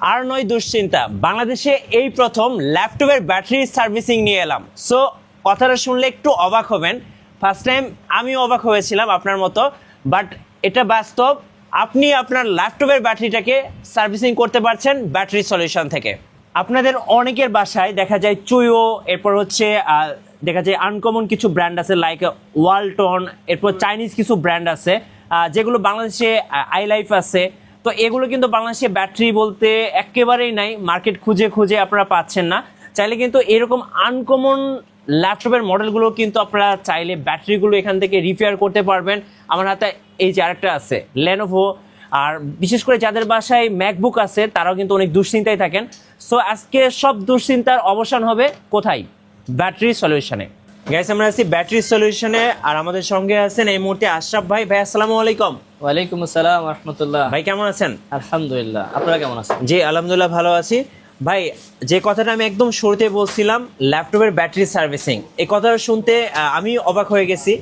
আর নয় দুশ্চিন্তা। বাংলাদেশে এই প্রথম ল্যাপটপের ব্যাটারি সার্ভিসিং নিয়ে এলাম। সো কথাটা শুনলে একটু অবাক হবেন। ফার্স্ট টাইম আমি অবাক হয়েছিলাম আপনার মতো। বাট এটা বাস্তব। আপনি আপনার ল্যাপটপের ব্যাটারিটাকে সার্ভিসিং করতে পারছেন ব্যাটারি সলিউশন থেকে। আপনাদের অনেকের বাসায় দেখা যায় চুইও, এরপর হচ্ছে দেখা যায় আনকমন কিছু ব্র্যান্ড আছে লাইক ওয়ালটন, এরপর চাইনিজ কিছু ব্র্যান্ড আছে যেগুলো বাংলাদেশে আই লাইফ আছে। তো এগুলো কিন্তু বাংলাদেশে ব্যাটারি বলতে একেবারেই নাই মার্কেট খুঁজে খুঁজে আপনারা পাচ্ছেন না। চাইলে কিন্তু এরকম আনকমন ল্যাপটপের মডেলগুলো কিন্তু আপনারা চাইলে ব্যাটারিগুলো এখান থেকে রিপেয়ার করতে পারবেন। আমার হাতে এই যে আরেকটা আছে লেনোভো আর বিশেষ করে যাদের বাসায় ম্যাকবুক আছে, তারাও কিন্তু অনেক দুশ্চিন্তায় থাকেন। সো আজকে সব দুশ্চিন্তার অবসান হবে কোথায়? ব্যাটারি সলিউশনে গাইস আমরা আছি ব্যাটারি সলিউশনে আর আমাদের সঙ্গে আছেন এই মুহূর্তে আশরাফ ভাই। ভাই আসসালামু আলাইকুম। ওয়ালাইকুম আসসালাম রহমতুল্লাহ। ভাই কেমন আছেন? আলহামদুলিল্লাহ। আপনারা কেমন আছেন? জি আলহামদুলিল্লাহ ভালো আছি। ভাই যে কথাটা আমি একদম শুরুতে বলছিলাম ল্যাপটপের ব্যাটারি সার্ভিসিং এই কথাটা শুনতে আমি অবাক হয়ে গেছি।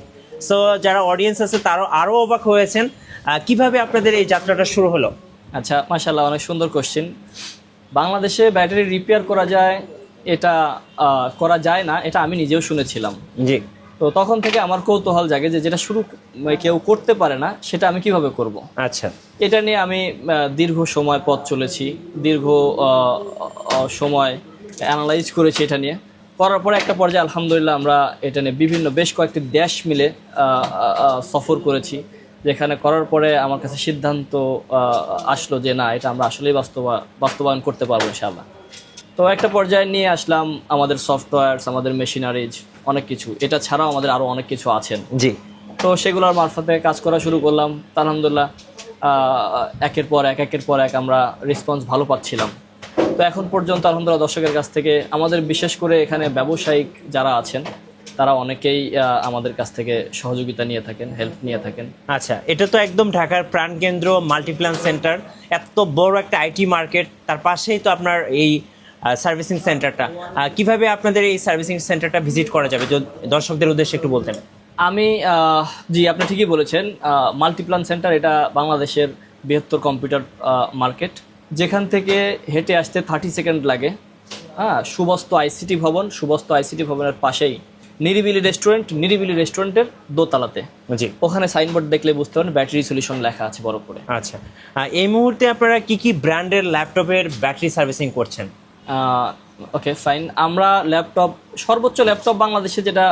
সো যারা অডিয়েন্স আছে তারাও আরও অবাক হয়েছেন। কীভাবে আপনাদের এই যাত্রাটা শুরু হলো? আচ্ছা মাশাল্লাহ অনেক সুন্দর কোশ্চেন বাংলাদেশে ব্যাটারি রিপেয়ার করা যায় এটা করা যায় না এটা আমি নিজেও শুনেছিলাম। জি। তো তখন থেকে আমার কৌতূহল জাগে যে যেটা শুরু মানে কেউ করতে পারে না সেটা আমি কীভাবে করব। আচ্ছা। এটা নিয়ে আমি দীর্ঘ সময় পথ চলেছি দীর্ঘ সময় অ্যানালাইজ করেছি এটা নিয়ে। করার পরে একটা পর্যায়ে আলহামদুলিল্লাহ আমরা এটা নিয়ে বিভিন্ন বেশ কয়েকটি দেশ মিলে সফর করেছি। যেখানে করার পরে আমার কাছে সিদ্ধান্ত আসলো যে না এটা আমরা আসলেই বাস্তবা বাস্তবায়ন করতে পারব ইনশাআল্লাহ। তো একটা পর্যায়ে নিয়ে আসলাম আমাদের সফটওয়্যারস আমাদের মেশিনারিজ অনেক কিছু। এটা ছাড়াও আমাদের আরও অনেক কিছু আছেন। জি। তো সেগুলোর মারফতে কাজ করা শুরু করলাম। আলহামদুলিল্লাহ একের পর এক একের পর এক আমরা রেসপন্স ভালো পাচ্ছিলাম। তো এখন পর্যন্ত আলহামদুলিল্লাহ দর্শকের কাছ থেকে আমাদের বিশেষ করে এখানে ব্যবসায়িক যারা আছেন তারা অনেকেই আমাদের কাছ থেকে সহযোগিতা নিয়ে থাকেন হেল্প নিয়ে থাকেন। আচ্ছা এটা তো একদম ঢাকার প্রাণকেন্দ্র মাল্টিপ্ল্যান সেন্টার এত বড় একটা আইটি মার্কেট তার পাশেই তো আপনার এই সার্ভিসিং সেন্টারটা কীভাবে আপনাদের এই সার্ভিসিং সেন্টারটা ভিজিট করা যাবে? যদি দর্শকদের উদ্দেশ্যে একটু বলতেন। আমি জি আপনি ঠিকই বলেছেন মাল্টিপ্লান সেন্টার এটা বাংলাদেশের বৃহত্তর কম্পিউটার মার্কেট যেখান থেকে হেঁটে আসতে থার্টি সেকেন্ড লাগে। হ্যাঁ সুবস্ত আইসিটি ভবন সুবস্ত আইসিটি ভবনের পাশেই নিরিবিলি রেস্টুরেন্ট নিরিবিলি রেস্টুরেন্টের দোতলাতে। জি। ওখানে সাইনবোর্ড দেখলে বুঝতে পারেন ব্যাটারি সলিউশন লেখা আছে বড় করে আচ্ছা। এই মুহূর্তে আপনারা কি কি ব্র্যান্ডের ল্যাপটপের ব্যাটারি সার্ভিসিং করছেন? ওকে ফাইন আমরা ল্যাপটপ সর্বোচ্চ ল্যাপটপ বাংলাদেশে যেটা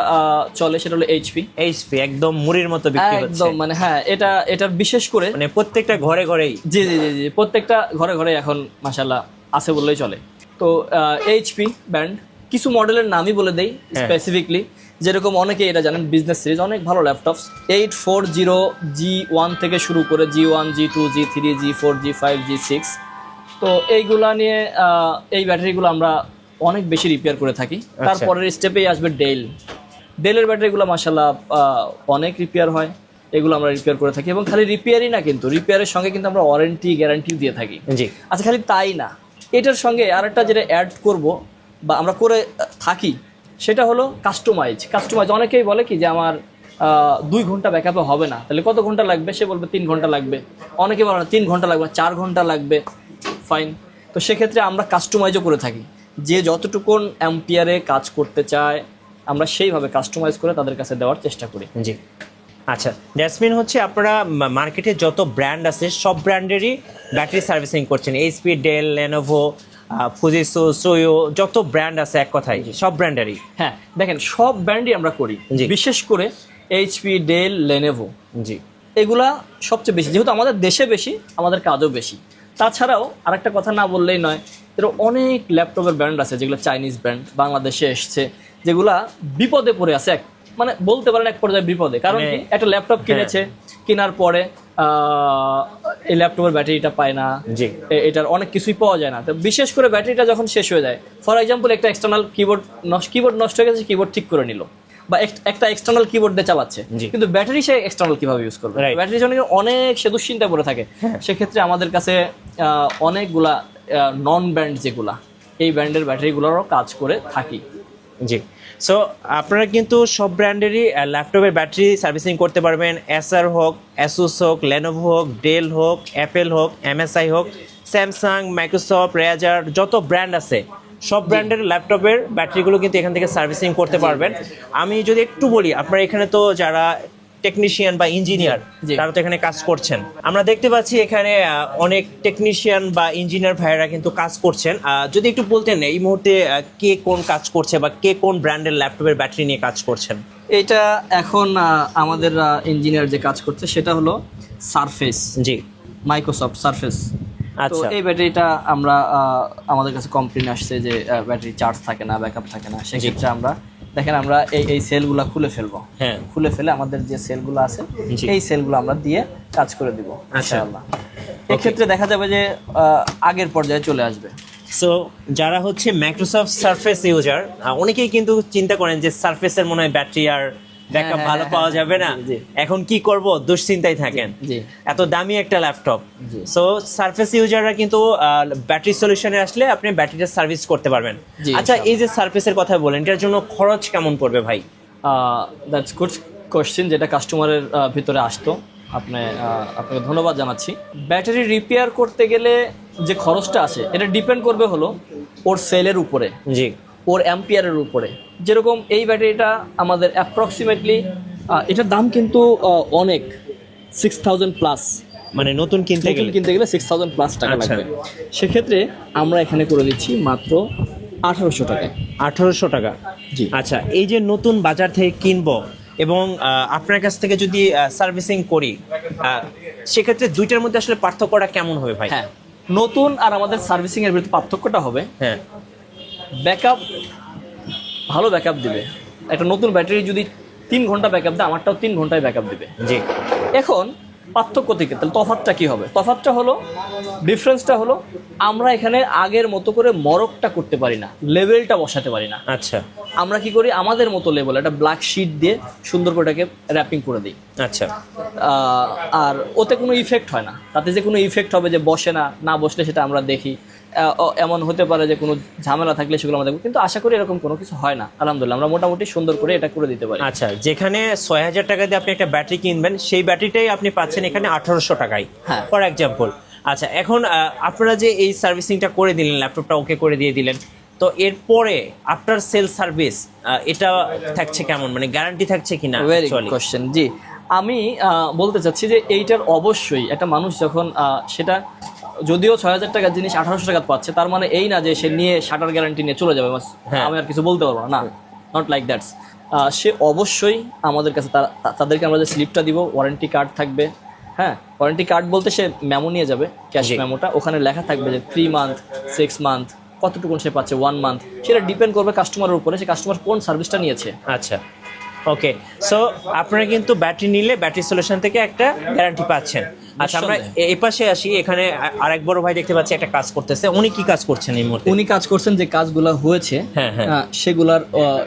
চলে সেটা হলো এইচপি এইচপি একদম মুড়ির মতো বিক্রি হচ্ছে। একদম মানে হ্যাঁ এটা এটার বিশেষ করে মানে প্রত্যেকটা ঘরে ঘরেই। জি জি জি জি প্রত্যেকটা ঘরে ঘরে এখন মাসাল্লাহ আছে বললেই চলে। তো এইচপি ব্র্যান্ড কিছু মডেলের নামই বলে দেই স্পেসিফিকলি যেরকম অনেকে এটা জানেন বিজনেস সিরিজ অনেক ভালো laptops eight four zero G one থেকে শুরু করে G one G two G three G four G five G six তো এইগুলা নিয়ে এই ব্যাটারিগুলো আমরা অনেক বেশি রিপেয়ার করে থাকি। তারপরের স্টেপেই আসবে ডেল ডেলের ব্যাটারিগুলো মাসাল্লাহ অনেক রিপেয়ার হয়। এগুলো আমরা রিপেয়ার করে থাকি এবং খালি রিপেয়ারই না কিন্তু রিপেয়ারের সঙ্গে কিন্তু আমরা ওয়ারেন্টি গ্যারান্টিও দিয়ে থাকি। জি। আচ্ছা খালি তাই না। এটার সঙ্গে আরেকটা যেটা অ্যাড করব বা আমরা করে থাকি সেটা হলো কাস্টমাইজ কাস্টমাইজ অনেকেই বলে কি যে আমার দুই ঘণ্টা ব্যাকআপে হবে না। তাহলে কত ঘণ্টা লাগবে? সে বলবে তিন ঘণ্টা লাগবে। অনেকে বলে না, তিন ঘণ্টা লাগবে চার ঘণ্টা লাগবে। ফাইন তো সেক্ষেত্রে আমরা কাস্টমাইজও করে থাকি। যে যতটুকুন অ্যাম্পিয়ারে কাজ করতে চায় আমরা সেইভাবে কাস্টমাইজ করে তাদের কাছে দেওয়ার চেষ্টা করি। জি। আচ্ছা ড্যাসমিন হচ্ছে আপনারা মার্কেটে যত ব্র্যান্ড আছে সব ব্র্যান্ডেরই ব্যাটারি সার্ভিসিং করছেন। এইচপি ডেল লেনোভো ফুজিসো সোয়ো যত ব্র্যান্ড আছে এক কথায় সব ব্র্যান্ডেরই হ্যাঁ দেখেন সব ব্র্যান্ডই আমরা করি। বিশেষ করে এইচপি ডেল লেনেভো জি। এগুলা সবচেয়ে বেশি যেহেতু আমাদের দেশে বেশি আমাদের কাজও বেশি। তাছাড়াও আরেকটা কথা না বললেই নয় এর অনেক ল্যাপটপের ব্র্যান্ড আছে যেগুলো চাইনিজ ব্র্যান্ড বাংলাদেশে এসছে যেগুলা বিপদে পড়ে আছে এক মানে বলতে পারেন এক পর্যায়ে বিপদে। কারণ মানে- একটা ল্যাপটপ কিনেছে কেনার পরে আহ, এই ল্যাপটপের ব্যাটারিটা পায় না। জি। এটার অনেক কিছুই পাওয়া যায় না। তো বিশেষ করে ব্যাটারিটা যখন শেষ হয়ে যায় ফর এক্সাম্পল একটা এক্সটার্নাল কিবোর্ড নষ্ট কিবোর্ড নষ্ট হয়ে গেছে কিবোর্ড ঠিক করে নিল। বা এক- একটা এক্সটার্নাল কিবোর্ড দিয়ে চালাচ্ছে। কিন্তু ব্যাটারি সে এক্সটার্নাল কীভাবে ইউজ করবে? ব্যাটারি জন্য অনেক সে দুশ্চিন্তা পড়ে থাকে। সেক্ষেত্রে আমাদের কাছে অনেকগুলা নন ব্র্যান্ড যেগুলা এই ব্র্যান্ডের ব্যাটারিগুলোরও কাজ করে থাকি। জি। সো আপনারা কিন্তু সব ব্র্যান্ডেরই ল্যাপটপের ব্যাটারি সার্ভিসিং করতে পারবেন। এসআর হোক অ্যাসুস হোক লেনোভো হোক ডেল হোক অ্যাপেল হোক এমএসআই হোক স্যামসাং মাইক্রোসফট রেজার যত ব্র্যান্ড আছে সব ব্র্যান্ডের ল্যাপটপের ব্যাটারিগুলো কিন্তু এখান থেকে সার্ভিসিং করতে পারবেন। আমি যদি একটু বলি আপনার এখানে তো যারা টেকনিশিয়ান বা ইঞ্জিনিয়ার। তারা তো এখানে কাজ করছেন। আমরা দেখতে পাচ্ছি এখানে অনেক টেকনিশিয়ান বা ইঞ্জিনিয়ার ভাইয়েরা কিন্তু কাজ করছেন। যদি একটু বলতেন এই মুহূর্তে কে কোন কাজ করছে বা কে কোন ব্র্যান্ডের ল্যাপটপের ব্যাটারি নিয়ে কাজ করছেন? এটা এখন আমাদের ইঞ্জিনিয়ার যে কাজ করছে সেটা হলো সারফেস জি। মাইক্রোসফট সারফেস তো আচ্ছা। এই ব্যাটারিটা আমরা আমাদের কাছে কমপ্লেন আসছে যে ব্যাটারি চার্জ থাকে না ব্যাকআপ থাকে না। সেক্ষেত্রে আমরা দেখেন আমরা এই এই সেলগুলো খুলে ফেলব। হ্যাঁ। খুলে ফেলে আমাদের যে সেলগুলো আছে। এই সেলগুলো আমরা দিয়ে কাজ করে দিব আচ্ছা। ইনশাআল্লাহ। এক্ষেত্রে দেখা যাবে যে আগের পর্যায়ে চলে আসবে। সো যারা হচ্ছে মাইক্রোসফট সারফেস ইউজার অনেকেই কিন্তু চিন্তা করেন যে সারফেসের মনে হয় ব্যাটারি আর ব্যাকআপ হ্যাঁ, ভালো হ্যাঁ, পাওয়া যাবে না। জি। এখন কি করব? দুশ্চিন্তায় থাকেন। এত দামি একটা ল্যাপটপ। সো সারফেস ইউজাররা কিন্তু ব্যাটারি সলিউশনে আসলে আপনি ব্যাটারিটা সার্ভিস করতে পারবেন। আচ্ছা এই যে সারফেসের কথা বলেন এটার জন্য খরচ কেমন পড়বে ভাই? দ্যাটস গুড কোশ্চেন যেটা কাস্টমারের ভিতরে আসতো। আপনি আপনাকে ধন্যবাদ জানাচ্ছি। ব্যাটারি রিপেয়ার করতে গেলে যে খরচটা আছে এটা ডিপেন্ড করবে হলো ওর সেলের উপরে। জি। ওর অ্যাম্পিয়ারের উপরে। যেরকম এই ব্যাটারিটা আমাদের অ্যাপ্রক্সিমেটলি এটার দাম কিন্তু অনেক। সিক্স থাউজেন্ড প্লাস মানে নতুন কিনতে গেলে? কিনতে গেলে সিক্স থাউজেন্ড প্লাস টাকা আচ্ছা। লাগবে। সেক্ষেত্রে আমরা এখানে করে দিচ্ছি মাত্র আঠারোশো টাকা। আঠারোশো টাকা? জি। আচ্ছা এই যে নতুন বাজার থেকে কিনবো এবং আপনার কাছ থেকে যদি সার্ভিসিং করি সেক্ষেত্রে দুইটার মধ্যে আসলে পার্থক্যটা কেমন হবে ভাই? হ্যাঁ। নতুন আর আমাদের সার্ভিসিং এর ভিতরে পার্থক্যটা হবে। হ্যাঁ। ব্যাকআপ ভালো ব্যাকআপ দেবে। একটা নতুন ব্যাটারি যদি তিন ঘণ্টা ব্যাকআপ দেয় আমারটাও তিন ঘন্টায় ব্যাকআপ দেবে। জি। এখন পার্থক্য থেকে তাহলে তফাতটা কি হবে? তফাতটা হলো ডিফারেন্সটা হলো আমরা এখানে আগের মতো করে মরকটা করতে পারি না লেভেলটা বসাতে পারি না। আচ্ছা। আমরা কি করি? আমাদের মতো লেভেল একটা ব্ল্যাক শিট দিয়ে সুন্দর করে এটাকে র্যাপিং করে দিই। আচ্ছা। আর ওতে কোনো ইফেক্ট হয় না। তাতে যে কোনো ইফেক্ট হবে যে বসে না না বসলে সেটা আমরা দেখি। এমন হতে পারে যে কোনো ঝামেলা থাকলে সেগুলো আমাদের কিন্তু আশা করি এরকম কোনো কিছু হয় না। আলহামদুলিল্লাহ আমরা মোটামুটি সুন্দর করে এটা করে দিতে পারি। আচ্ছা যেখানে ছয় হাজার টাকা দিয়ে আপনি একটা ব্যাটারি কিনবেন সেই ব্যাটারিটাই আপনি পাচ্ছেন এখানে আঠারোশো টাকায় হ্যাঁ। ফর এক্সাম্পল আচ্ছা এখন আপনারা যে এই সার্ভিসিংটা করে দিলেন ল্যাপটপটা ওকে করে দিয়ে দিলেন তো এরপরে আফটার সেল সার্ভিস এটা থাকছে কেমন? মানে গ্যারান্টি থাকছে কিনা ভেরি actually? কোশ্চেন জি। আমি আহ, বলতে চাচ্ছি যে এইটার অবশ্যই একটা মানুষ যখন আহ, সেটা যদিও ছয় হাজার টাকার জিনিস আঠারোশো টাকা পাচ্ছে তার মানে এই না যে সে নিয়ে শাটার গ্যারান্টি নিয়ে চলে যাবে বাস, হ্যাঁ। আমি আর কিছু বলতে পারব না না নট লাইক দ্যাটস সে অবশ্যই আমাদের কাছে তারা- তাদেরকে আমরা যে স্লিপটা দিব ওয়ারেন্টি কার্ড থাকবে হ্যাঁ ওয়ারেন্টি কার্ড বলতে সে মেমো নিয়ে যাবে ক্যাশ। মেমোটা ওখানে লেখা থাকবে যে থ্রি মান্থ সিক্স মান্থ কতটুকু সে পাচ্ছে ওয়ান মান্থ সেটা ডিপেন্ড করবে কাস্টমারের উপরে সে কাস্টমার কোন সার্ভিসটা নিয়েছে আচ্ছা ওকে সো আপনারা কিন্তু ব্যাটারি নিলে ব্যাটারি সলিউশন থেকে একটা গ্যারান্টি পাচ্ছেন। আচ্ছা আমরা। এই পাশে আসি এখানে আরেক বড় ভাই দেখতে পাচ্ছি একটা কাজ করতেছে। উনি কি কাজ করছেন এই মুহূর্তে? উনি কাজ করছেন যে কাজগুলো হয়েছে হ্যাঁ, হ্যাঁ। সেগুলার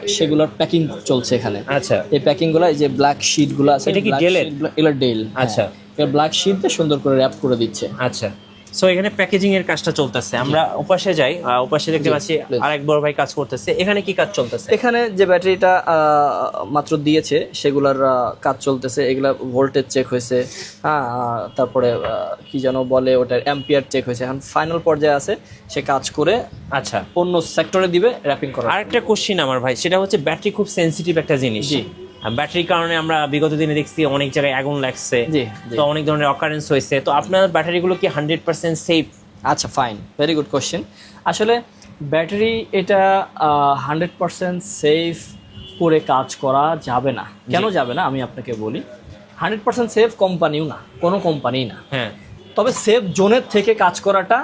সেগুলার প্যাকিং চলছে এখানে। আচ্ছা। এই প্যাকিংগুলো এই যে ব্ল্যাক শিটগুলো আছে এটা কি গুলো- এগুলো ডেল আচ্ছা। ব্ল্যাক শিট দিয়ে সুন্দর করে র্যাপ করে দিচ্ছে। আচ্ছা। সো এখানে প্যাকেজিং এর কাজটা চলতেছে। আমরা ওপাশে যাই ওপাশে দেখতে পাচ্ছি. আরেক বড় ভাই কাজ করতেছে। এখানে কি কাজ চলতেছে? এখানে যে ব্যাটারিটা মাত্র দিয়েছে সেগুলার কাজ চলতেছে। এগুলা ভোল্টেজ চেক হয়েছে হ্যাঁ তারপরে কি যেন বলে ওটার অ্যাম্পিয়ার চেক হয়েছে। এখন ফাইনাল পর্যায়ে আছে সে কাজ করে আচ্ছা। অন্য সেক্টরে দিবে র্যাপিং করা আরেকটা কোশ্চিন আমার ভাই সেটা হচ্ছে ব্যাটারি খুব সেনসিটিভ একটা জিনিস। জি। ব্যাটারির কারণে আমরা বিগত দিনে দেখছি অনেক জায়গায় আগুন লাগছে। তো অনেক ধরনের অকারেন্স হয়েছে। তো আপনার ব্যাটারিগুলো কি হান্ড্রেড পার্সেন্ট সেফ আচ্ছা ফাইন ভেরি গুড কোশ্চেন আসলে ব্যাটারি এটা হান্ড্রেড পার্সেন্ট সেফ করে কাজ করা যাবে না। কেন যাবে না? আমি আপনাকে বলি। হান্ড্রেড পার্সেন্ট সেফ কোম্পানিও না কোনো কোম্পানি না। হ্যাঁ। তবে সেফ জোনের থেকে কাজ করাটা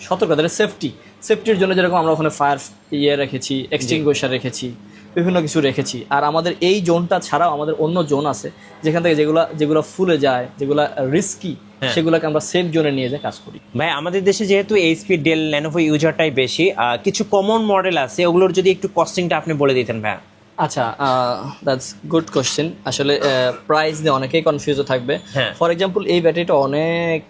সতর্কতা সেফটি সেফটির জন্য যেরকম আমরা ওখানে ফায়ার ইয়ে রেখেছি এক্সটিংগুইশার রেখেছি বিভিন্ন কিছু রেখেছি। আর আমাদের এই জোনটা ছাড়াও আমাদের অন্য জোন আছে যেখান থেকে যেগুলো যেগুলো ফুলে যায় যেগুলো রিস্কি হ্যাঁ। সেগুলোকে আমরা সেফ জোনে নিয়ে যেয়ে কাজ করি। ভাই আমাদের দেশে যেহেতু এইচপি ডেল ল্যানোভো ইউজারটাই বেশি কিছু কমন মডেল আছে ওগুলোর যদি একটু কস্টিংটা আপনি বলে দিতেন ভাই আচ্ছা দ্যাটস গুড কোশ্চেন আসলে প্রাইস নিয়ে অনেকেই কনফিউজ থাকবে। হ্যাঁ। ফর এক্সাম্পল এই ব্যাটারিটা অনেক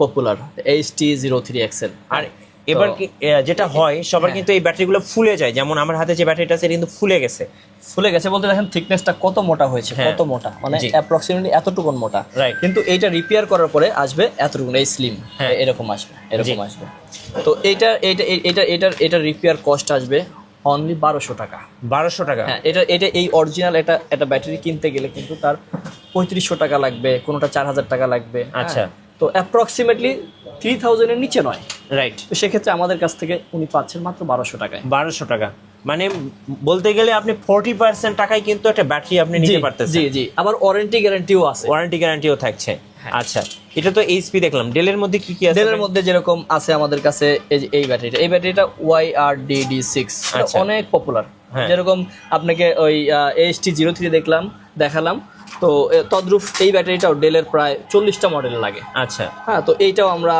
popular H T zero three XL আর এবার কি- যেটা হয় সবার হ্যাঁ। কিন্তু এই ব্যাটারিগুলো ফুলে যায় যেমন আমার হাতে যে ব্যাটারিটা আছে কিন্তু ফুলে গেছে ফুলে গেছে বলতে দেখেন থিকনেসটা কত মোটা হয়েছে হ্যাঁ। কত মোটা মানে অ্যাপ্রক্সিমেটলি এতটুকু মোটা. কিন্তু এইটা রিপেয়ার করার পরে আসবে এতটুকু এই স্লিম হ্যাঁ। এরকম আসবে এরকম আসবে তো এইটা এইটা এই- এটা এটার এটা রিপেয়ার কস্ট আসবে অনলি বারোশো টাকা বারোশো টাকা হ্যাঁ এটা এটা এই অরিজিনাল এটা একটা ব্যাটারি কিনতে গেলে কিন্তু তার পঁয়ত্রিশশো টাকা লাগবে কোনোটা চার হাজার টাকা লাগবে। আচ্ছা। তো অ্যাপ্রক্সিমেটলি থ্রি থাউজেন্ডের নিচে নয়। রাইট তো সেক্ষেত্রে আমাদের কাছ থেকে উনি পাচ্ছেন মাত্র বারোশো টাকায়। বারোশো টাকা। মানে বলতে গেলে আপনি ফোরটি পার্সেন্ট টাকায় কিন্তু একটা ব্যাটারি আপনি নিতে জি পারতেছেন। জি জি। আবার ওয়ারেন্টি গ্যারান্টিও আছে। ওয়ারেন্টি গ্যারান্টিও থাকছে। আচ্ছা এটা তো এইচপি দেখলাম। ডেলের মধ্যে কি কি আছে? ডেলের মধ্যে যেরকম আছে আমাদের কাছে এই ব্যাটারিটা এই ব্যাটারিটা Y R D D six. অনেক পপুলার হ্যাঁ। যেরকম আপনাকে ওই এইচ টি জিরো থ্রি দেখলাম দেখালাম তো তদ্রূপ এই ব্যাটারিটাও ডেলের প্রায় চল্লিশটা মডেল লাগে। আচ্ছা। হ্যাঁ তো এইটাও আমরা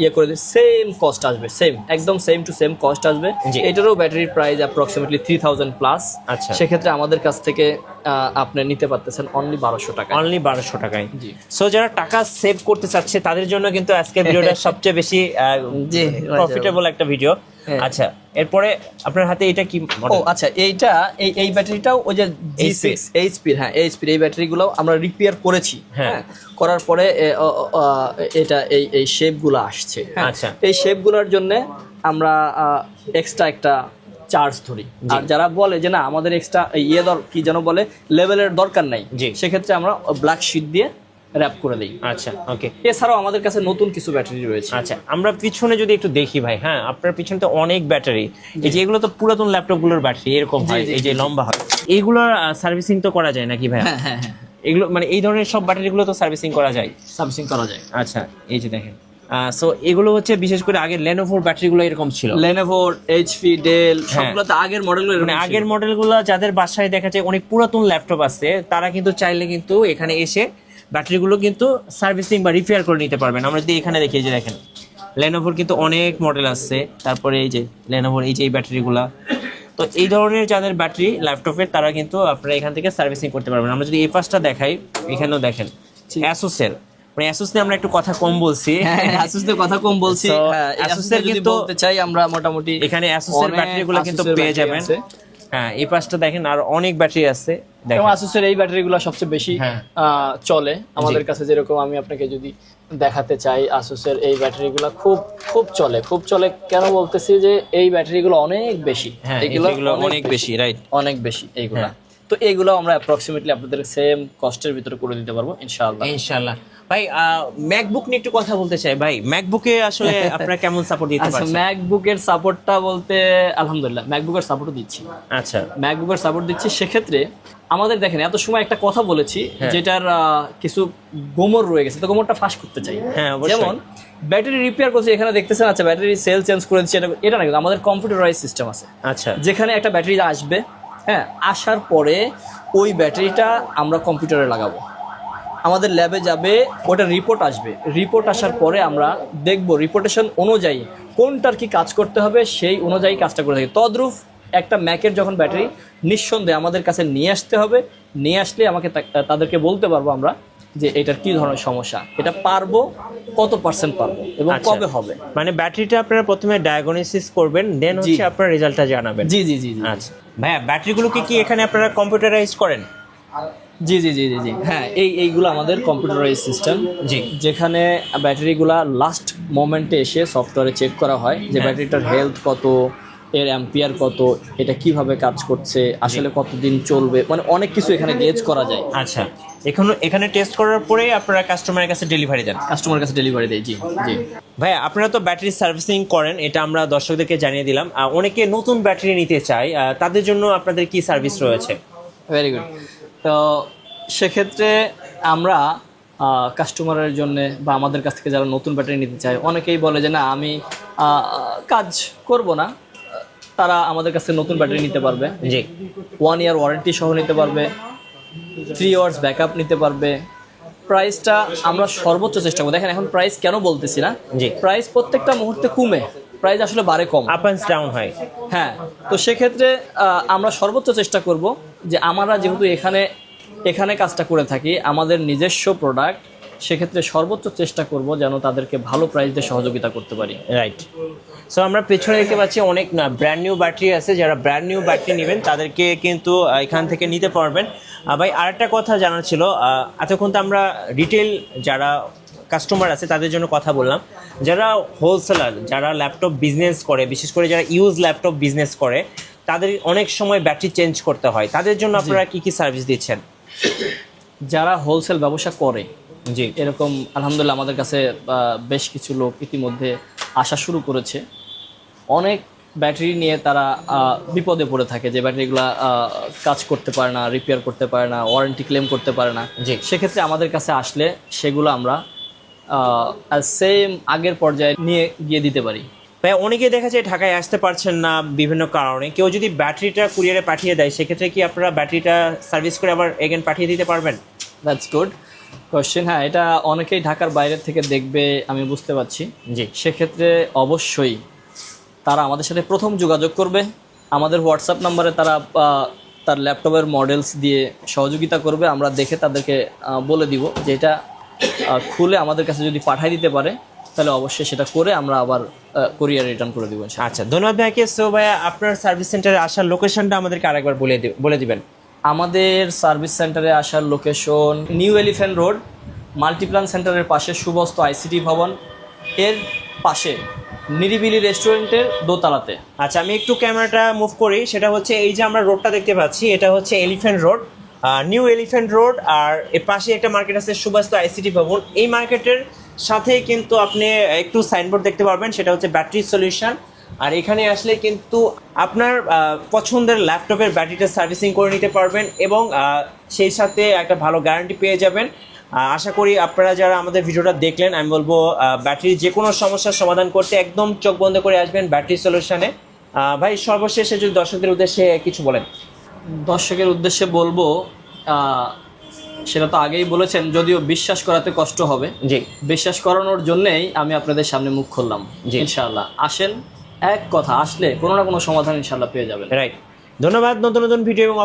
ইয়ে করে দিই সেম কস্ট আসবে সেম একদম সেম টু সেম কস্ট আসবে। এটারও ব্যাটারির price approximately three thousand plus আচ্ছা। সেক্ষেত্রে আমাদের কাছ থেকে আহ, আপনি নিতে পারতেছেন অনলি বারোশো টাকা অনলি বারোশো টাকায়। জি। সো যারা টাকা সেভ করতে চাচ্ছে তাদের জন্য কিন্তু আজকের ভিডিওটা সবচেয়ে বেশি প্রফিটেবল একটা ভিডিও হ্যাঁ। আচ্ছা এরপরে আপনার হাতে এটা কি ও আচ্ছা এইটা এই এই ব্যাটারিটাও ওই যে জি সিক্স এইচপির হ্যাঁ এইচপির এই ব্যাটারিগুলো আমরা রিপেয়ার করেছি হ্যাঁ। হ্যাঁ করার পরে এটা এই এই শেপগুলো আসছে হ্যাঁ আচ্ছা। এই শেপগুলোর জন্য আমরা এক্সট্রা একটা চার্জ ধরি আর যারা বলে যে না আমাদের এক্সট্রা ইয়ে দর কি যেন বলে লেভেলের দরকার নাই। সেক্ষেত্রে আমরা ব্ল্যাক শিট দিয়ে র্যাপ করে দিই। আচ্ছা ওকে এছাড়াও আমাদের কাছে নতুন কিছু ব্যাটারি রয়েছে। আচ্ছা আমরা পিছনে যদি একটু দেখি ভাই হ্যাঁ আপনার পিছনে তো অনেক ব্যাটারি এই যে এগুলো তো পুরাতন ল্যাপটপগুলোর ব্যাটারি এরকম হয় এই যে লম্বা হয়। এইগুলোর সার্ভিসিং তো করা যায় নাকি ভাই হ্যাঁ হ্যাঁ হ্যাঁ এগুলো মানে এই ধরনের সব ব্যাটারিগুলো তো সার্ভিসিং করা যায়? সার্ভিসিং করা যায়। আচ্ছা এই যে দেখেন। সো এগুলো হচ্ছে বিশেষ করে আগে লেনোভোর ব্যাটারিগুলো এরকম ছিল? লেনোভোর এইচপি ডেল হ্যাঁ। সবগুলো তো আগের মডেলগুলো মানে আগের মডেলগুলো যাদের বাসায় দেখা যায় অনেক পুরাতন ল্যাপটপ আছে তারা কিন্তু চাইলে কিন্তু এখানে এসে ব্যাটারিগুলো কিন্তু সার্ভিসিং বা রিপেয়ার করে নিতে পারবেন। আমরা যদি এখানে দেখি যে দেখেন লেনোভোর কিন্তু অনেক মডেল আছে তারপরে এই যে লেনোভোর এই যে এই ব্যাটারিগুলা। তো এই ধরনের যাদের ব্যাটারি ল্যাপটপের তারা কিন্তু আপনারা এখান থেকে সার্ভিসিং করতে পারবেন। আমরা যদি এই পাশটা দেখাই এখানেও দেখেন অ্যাসোসের মানে অ্যাসোস নিয়ে আমরা একটু কথা কম বলছি। হ্যাঁ আসুসের কথা কম বলছি। Asus-এর কিন্তু- চাই আমরা মোটামুটি এখানে অ্যাসোসের অনেক ব্যাটারিগুলো কিন্তু পেয়ে যাবেন। হ্যাঁ এই পাশটা দেখেন আর অনেক ব্যাটারি আছে। এবং আসুসের এই ব্যাটারিগুলো সবচেয়ে বেশি হ্যাঁ। চলে। আমাদের কাছে যেরকম আমি আপনাকে যদি দেখাতে চাই আসুসের এই ব্যাটারিগুলো খুব খুব চলে। খুব চলে কেন বলতেছি যে এই ব্যাটারিগুলো অনেক বেশি। হ্যাঁ এগুলো অনেক বেশি রাইট অনেক বেশি এইগুলা। হ্যাঁ। তো এইগুলো আমরা অ্যাপ্রক্সিমেটলি আপনাদের সেম কস্টের ভিতরে করে দিতে পারব ইনশাআল্লাহ। ইনশাআল্লাহ। ভাই ম্যাকবুক নিয়ে একটু কথা বলতে চাই। ভাই ম্যাকবুকে আসলে আপনারা কেমন সাপোর্ট দিতে আচ্ছা পারছেন? ম্যাকবুকের সাপোর্টটা বলতে আলহামদুলিল্লাহ ম্যাকবুকের সাপোর্টও দিচ্ছি। আচ্ছা। ম্যাকবুকের সাপোর্ট দিচ্ছি সেক্ষেত্রে আমাদের দেখেন এত সময় একটা কথা বলেছি হ্যাঁ। যেটার কিছু গোমর রয়ে গেছে তো গোমরটা ফাঁস করতে চাই। হ্যাঁ, যেমন ব্যাটারি রিপেয়ার করছি এখানে দেখতেছেন আচ্ছা ব্যাটারি সেল চেঞ্জ করে দিচ্ছি এটা এটা না কিন্তু আমাদের কম্পিউটারাইজ সিস্টেম আছে। আচ্ছা। যেখানে একটা ব্যাটারি আসবে হ্যাঁ আসার পরে ওই ব্যাটারিটা আমরা কম্পিউটারে লাগাবো। আমাদের ল্যাবে যাবে ওটা রিপোর্ট আসবে। রিপোর্ট আসার পরে আমরা দেখব রিপোর্টেশন অনুযায়ী কোনটার কি কাজ করতে হবে সেই অনুযায়ী কাজটা করে থাকি। তদ্রূপ একটা ম্যাকের যখন ব্যাটারি নিঃসন্দেহে আমাদের কাছে নিয়ে আসতে হবে নিয়ে আসলে আমাকে তাদেরকে বলতে পারব আমরা যে এটার কি ধরনের সমস্যা। এটা পারব কত পার্সেন্ট পারব এবং আচ্ছা। কবে হবে? মানে ব্যাটারিটা আপনারা প্রথমে ডায়াগনোসিস করবেন দেন হচ্ছে আপনারা রেজাল্টটা জানাবেন। জি জি জি জি। আচ্ছা। ভাইয়া ব্যাটারিগুলোকে কি এখানে আপনারা কম্পিউটারাইজ করেন? জি জি জি জি জি। হ্যাঁ এই এইগুলো আমাদের কম্পিউটারাইজ সিস্টেম জি। যেখানে ব্যাটারিগুলা লাস্ট মোমেন্টে এসে সফটওয়্যারে চেক করা হয় যে হ্যাঁ। ব্যাটারিটার হেলথ কত এর অ্যাম্পিয়ার কত এটা কীভাবে কাজ করছে আসলে কতদিন চলবে মানে অনেক কিছু এখানে গেজ করা যায়। আচ্ছা এখানে এখানে টেস্ট করার পরে আপনারা কাস্টমারের কাছে ডেলিভারি দেন। কাস্টমার কাছে ডেলিভারি দেয় জি জি। ভাইয়া আপনারা তো ব্যাটারি সার্ভিসিং করেন এটা আমরা দর্শকদেরকে জানিয়ে দিলাম। অনেকে নতুন ব্যাটারি নিতে চায় তাদের জন্য আপনাদের কি সার্ভিস রয়েছে? ভেরি গুড তো সেক্ষেত্রে আমরা কাস্টমারের জন্য বা আমাদের কাছ থেকে যারা নতুন ব্যাটারি নিতে চায় অনেকেই বলে যে না আমি কাজ করব না। তারা আমাদের কাছে নতুন ব্যাটারি নিতে পারবে। জি। ওয়ান ইয়ার ওয়ারেন্টি সহ নিতে পারবে। থ্রি আওয়ার্স ব্যাকআপ নিতে পারবে। প্রাইসটা আমরা সর্বোচ্চ চেষ্টা করব। দেখেন এখন প্রাইস কেন বলতেছি না? জি। প্রাইস প্রত্যেকটা মুহূর্তে কমে। প্রাইস আসলে বাড়ে কম। আপ অ্যান্ড ডাউন হয়। হ্যাঁ তো সেক্ষেত্রে আমরা সর্বোচ্চ চেষ্টা করব যে আমরা যেহেতু এখানে এখানে কাজটা করে থাকি, আমাদের নিজস্ব প্রোডাক্ট সেক্ষেত্রে সর্বোচ্চ চেষ্টা করব যেন তাদেরকে ভালো প্রাইস দিয়ে সহযোগিতা করতে পারি। রাইট সো আমরা পেছনে দেখতে পাচ্ছি অনেক ব্র্যান্ড নিউ ব্যাটারি আছে, যারা ব্র্যান্ড নিউ ব্যাটারি নেবেন, তাদেরকে কিন্তু এখান থেকে নিতে পারবেন। ভাই, আরেকটা কথা জানার ছিল এতক্ষণ তো আমরা রিটেল যারা কাস্টমার আছে, তাদের জন্য কথা বললাম। যারা হোলসেলার যারা ল্যাপটপ বিজনেস করে, বিশেষ করে যারা ইউজ ল্যাপটপ বিজনেস করে তাদের অনেক সময় ব্যাটারি চেঞ্জ করতে হয়। তাদের জন্য আপনারা কি কি সার্ভিস দিচ্ছেন? যারা হোলসেল ব্যবসা করে জি। এরকম আলহামদুলিল্লাহ আমাদের কাছে বেশ কিছু লোক ইতিমধ্যে আসা শুরু করেছে। অনেক ব্যাটারি নিয়ে তারা বিপদে পড়ে থাকে যে ব্যাটারিগুলো কাজ করতে পারে না রিপেয়ার করতে পারে না ওয়ারেন্টি ক্লেম করতে পারে না। জি। সেক্ষেত্রে আমাদের কাছে আসলে সেগুলো আমরা সেম আগের পর্যায়ে নিয়ে গিয়ে দিতে পারি। ভাই অনেকে দেখা যায় ঢাকায় আসতে পারছেন না বিভিন্ন কারণে। কেউ যদি ব্যাটারিটা কুরিয়ারে পাঠিয়ে দেয় সেক্ষেত্রে কি আপনারা ব্যাটারিটা সার্ভিস করে আবার এগেন পাঠিয়ে দিতে পারবেন? দ্যাটস গুড কোয়েশ্চেন হ্যাঁ এটা অনেকেই ঢাকার বাইরে থেকে দেখবে আমি বুঝতে পারছি। জি। সেক্ষেত্রে অবশ্যই তারা আমাদের সাথে প্রথম যোগাযোগ করবে। আমাদের হোয়াটসঅ্যাপ নাম্বারে তারা তার ল্যাপটপের মডেলস দিয়ে সহযোগিতা করবে। আমরা দেখে তাদেরকে বলে দিব যে এটা খুলে আমাদের কাছে যদি পাঠাই দিতে পারে তাহলে অবশ্যই সেটা করে আমরা আবার কোরিয়ার রিটার্ন করে দিব। আচ্ছা ধন্যবাদ ভাইকে। সো ভাইয়া আপনার সার্ভিস সেন্টারে আসার লোকেশনটা আমাদেরকে আরেকবার বলে বলে দিবেন। আমাদের সার্ভিস সেন্টারে আসার location New Elephant Road Multiplan সেন্টারের পাশে সুবস্ত আইসিটি ভবন। এর পাশে নিরিবিলি রেস্টুরেন্টের দোতলাতে। আচ্ছা আমি একটু ক্যামেরাটা মুভ করি। সেটা হচ্ছে এই যে আমরা রোডটা দেখতে পাচ্ছি এটা হচ্ছে Elephant Road New Elephant Road আর এর পাশে একটা মার্কেট আছে সুবাস্ত আইসিটি ভবন। এই মার্কেটের সাথে কিন্তু আপনি একটু সাইনবোর্ড দেখতে পারবেন, সেটা হচ্ছে ব্যাটারি সলিউশন আর এখানে আসলে কিন্তু আপনার পছন্দের ল্যাপটপের ব্যাটারিটা সার্ভিসিং করে নিতে পারবেন এবং সেই সাথে একটা ভালো গ্যারান্টি পেয়ে যাবেন। আশা করি আপনারা যারা আমাদের ভিডিওটা দেখলেন, আমি বলব ব্যাটারির যে কোনো সমস্যার সমাধান করতে একদম চোখ বন্ধ করে আসবেন ব্যাটারি সলিউশনে ভাই, সর্বশেষে যদি দর্শকদের উদ্দেশ্যে কিছু বলেন। দর্শকের উদ্দেশ্যে বলব সেটা তো আগেই বলেছেন যদিও বিশ্বাস করাতে কষ্ট হবে। জি। বিশ্বাস করানোর জন্যেই আমি আপনাদের সামনে মুখ খুললাম জি। ইনশাআল্লাহ। আসেন এক কথা আসলে কোনো না কোনো সমাধান ইনশাআল্লাহ পেয়ে যাবেন। রাইট ধন্যবাদ নতুন নতুন ভিডিও এবং